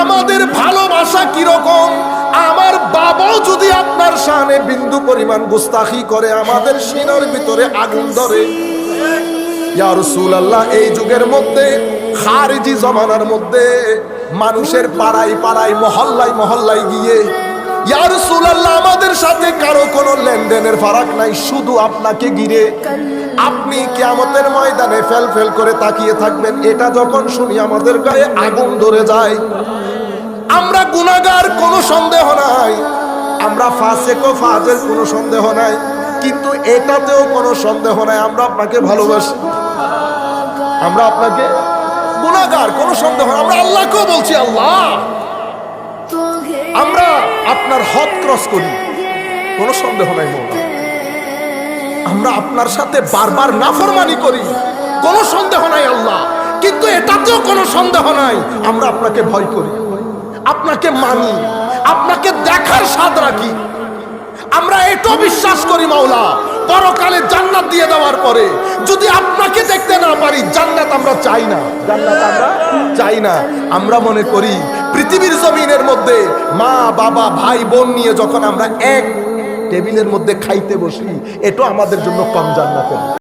আমাদের ভালোবাসা কীরকম? আমার বাবাও যদি আপনার শানে বিন্দু পরিমাণ গুস্তাখি করে, আমাদের সিনার ভিতরে আগুন ধরে। ইয়া রাসূলুল্লাহ, এই যুগের মধ্যে, খারিজি জমানার মধ্যে, মানুষের পাড়ায় পাড়ায়, মহল্লায় মহল্লায় গিয়ে, ইয়া রাসূলুল্লাহ, আমাদের সাথে লেনদেনের ফারাক নাই, শুধু আপনাকে ঘিরে। আপনি কিয়ামতের ময়দানে ফেল ফেল করে তাকিয়ে থাকবেন। এটা যখন শুনি আমাদের গায়ে আগুন ধরে যায়, আমরা গুনাহগার, কোনো সন্দেহ নাই। আমরা ফাসেকো ফাজের কোনো সন্দেহ নাই, কিন্তু এটাতেও কোনো সন্দেহ নাই, আমরা আপনাকে ভালোবাসি। আমরা আপনাকে গুনাহগার, কোনো সন্দেহ নাই। আমরা আল্লাহকেও বলছি, আল্লাহ, আমরা আপনার হক ক্রস করি। কোনো সন্দেহ নাই মৌলা আমরা আপনার সাথে বারবার নাফরমানি করি। কোনো সন্দেহ নাই আল্লাহ। কিন্তু এটাতেও কোনো সন্দেহ নাই। আমরা আপনাকে ভয় করি। আপনাকে মানি। আপনাকে দেখার স্বাদ রাখি। আমরা এটাও বিশ্বাস করি মাওলা পরকালে জান্নাত দিয়ে দেওয়ার পরে যদি আপনাকে দেখতে না পারি, জান্নাত আমরা চাই না। জান্নাত আমরা চাই না। আমরা মনে করি পৃথিবীর জমিনের মধ্যে মা, বাবা, ভাই, বোন নিয়ে যখন আমরা এক টেবিলের মধ্যে খাইতে বসি এটা আমাদের জন্য কম জান্নাতের।